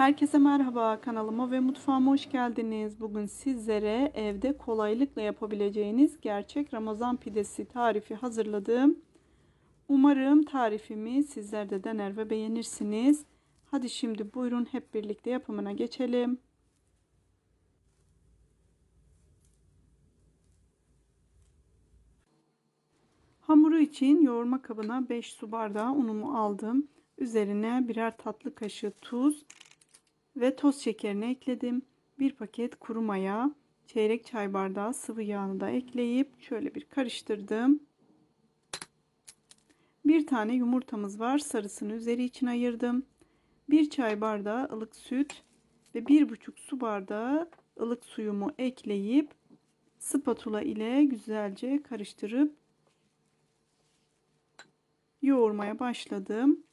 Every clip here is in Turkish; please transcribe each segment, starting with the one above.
Herkese merhaba kanalıma ve mutfağıma hoş geldiniz. Bugün sizlere evde kolaylıkla yapabileceğiniz gerçek Ramazan pidesi tarifi hazırladım. Umarım tarifimi sizler de dener ve beğenirsiniz. Hadi şimdi buyurun hep birlikte yapımına geçelim. Hamuru için yoğurma kabına 5 su bardağı unumu aldım. Üzerine birer tatlı kaşığı tuz ve toz şekerini ekledim. Bir paket kuru maya, çeyrek çay bardağı sıvı yağını da ekleyip şöyle bir karıştırdım. Bir tane yumurtamız var. Sarısını üzeri için ayırdım. Bir çay bardağı ılık süt ve bir buçuk su bardağı ılık suyumu ekleyip spatula ile güzelce karıştırıp yoğurmaya başladım.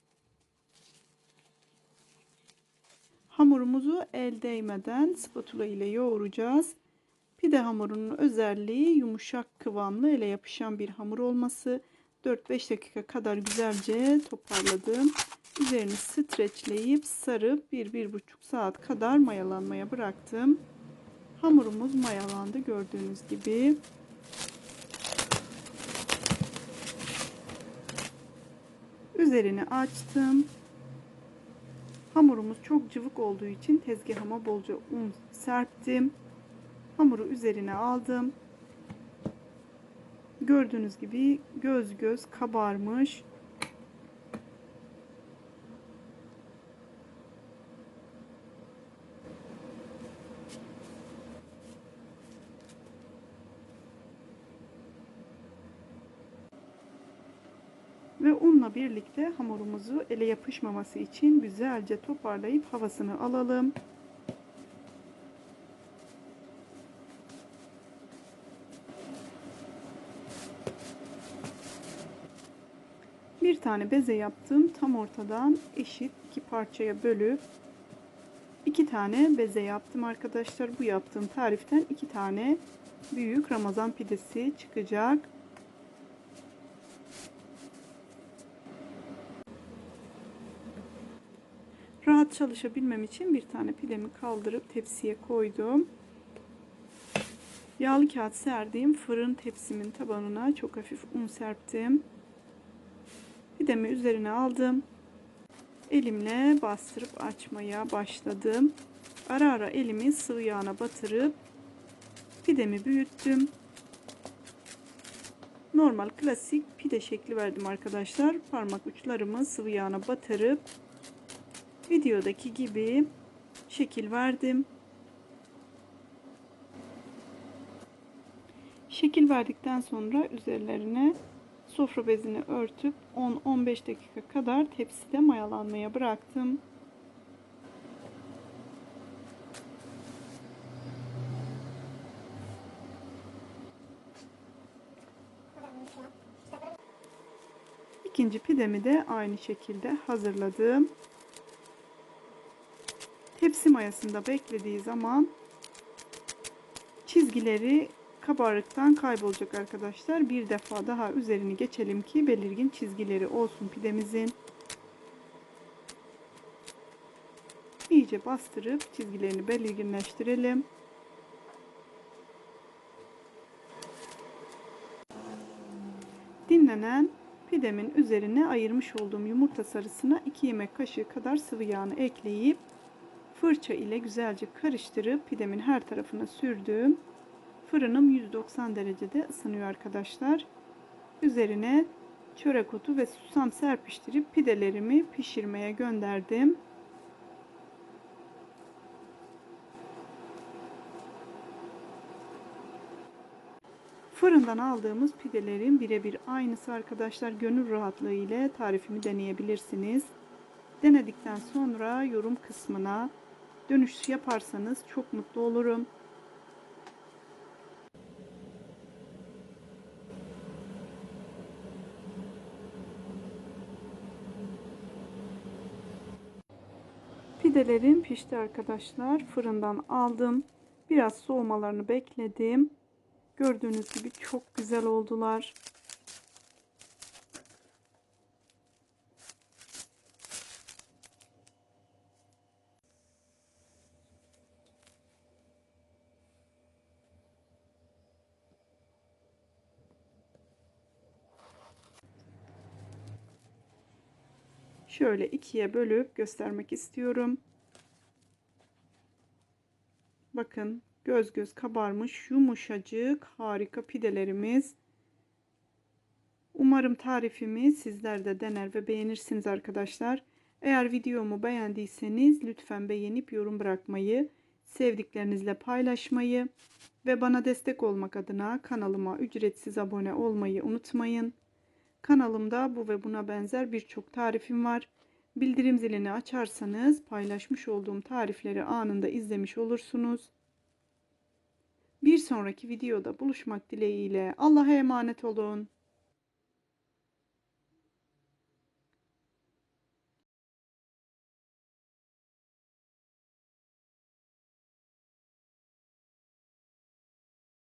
Hamurumuzu el değmeden spatula ile yoğuracağız. Pide hamurunun özelliği yumuşak kıvamlı ele yapışan bir hamur olması. 4-5 dakika kadar güzelce toparladım. Üzerini streçleyip sarıp 1-1,5 saat kadar mayalanmaya bıraktım. Hamurumuz mayalandı gördüğünüz gibi. Üzerini açtım. Hamurumuz çok cıvık olduğu için tezgahıma bolca un serptim. Hamuru üzerine aldım. Gördüğünüz gibi göz göz kabarmış. Ve unla birlikte hamurumuzu ele yapışmaması için güzelce toparlayıp havasını alalım. Bir tane beze yaptım. Tam ortadan eşit iki parçaya bölüp iki tane beze yaptım arkadaşlar. Bu yaptığım tariften iki tane büyük Ramazan pidesi çıkacak. Rahat çalışabilmem için bir tane pidemi kaldırıp tepsiye koydum. Yağlı kağıt serdiğim fırın tepsimin tabanına çok hafif un serptim. Pidemi üzerine aldım. Elimle bastırıp açmaya başladım. Ara ara elimi sıvı yağına batırıp pidemi büyüttüm. Normal klasik pide şekli verdim arkadaşlar. Parmak uçlarımı sıvı yağına batırıp videodaki gibi şekil verdim. Şekil verdikten sonra üzerlerine sofra bezini örtüp 10-15 dakika kadar tepside mayalanmaya bıraktım. İkinci pidemi de aynı şekilde hazırladım. Tepsi mayasında beklediği zaman çizgileri kabarıktan kaybolacak arkadaşlar. Bir defa daha üzerini geçelim ki belirgin çizgileri olsun pidemizin. İyice bastırıp çizgilerini belirginleştirelim. Dinlenen pidemin üzerine ayırmış olduğum yumurta sarısına 2 yemek kaşığı kadar sıvı yağını ekleyip fırça ile güzelce karıştırıp pidemin her tarafına sürdüm. Fırınım 190 derecede ısınıyor arkadaşlar. Üzerine çörek otu ve susam serpiştirip pidelerimi pişirmeye gönderdim. Fırından aldığımız pidelerin birebir aynısı arkadaşlar. Gönül rahatlığı ile tarifimi deneyebilirsiniz. Denedikten sonra yorum kısmına dönüş yaparsanız çok mutlu olurum. Pidelerim pişti arkadaşlar. Fırından aldım. Biraz soğumalarını bekledim. Gördüğünüz gibi çok güzel oldular. Şöyle ikiye bölüp göstermek istiyorum. Bakın göz göz kabarmış yumuşacık harika pidelerimiz. Umarım tarifimi sizler de dener ve beğenirsiniz arkadaşlar. Eğer videomu beğendiyseniz lütfen beğenip yorum bırakmayı, sevdiklerinizle paylaşmayı ve bana destek olmak adına kanalıma ücretsiz abone olmayı unutmayın. Kanalımda bu ve buna benzer birçok tarifim var. Bildirim zilini açarsanız paylaşmış olduğum tarifleri anında izlemiş olursunuz. Bir sonraki videoda buluşmak dileğiyle Allah'a emanet olun.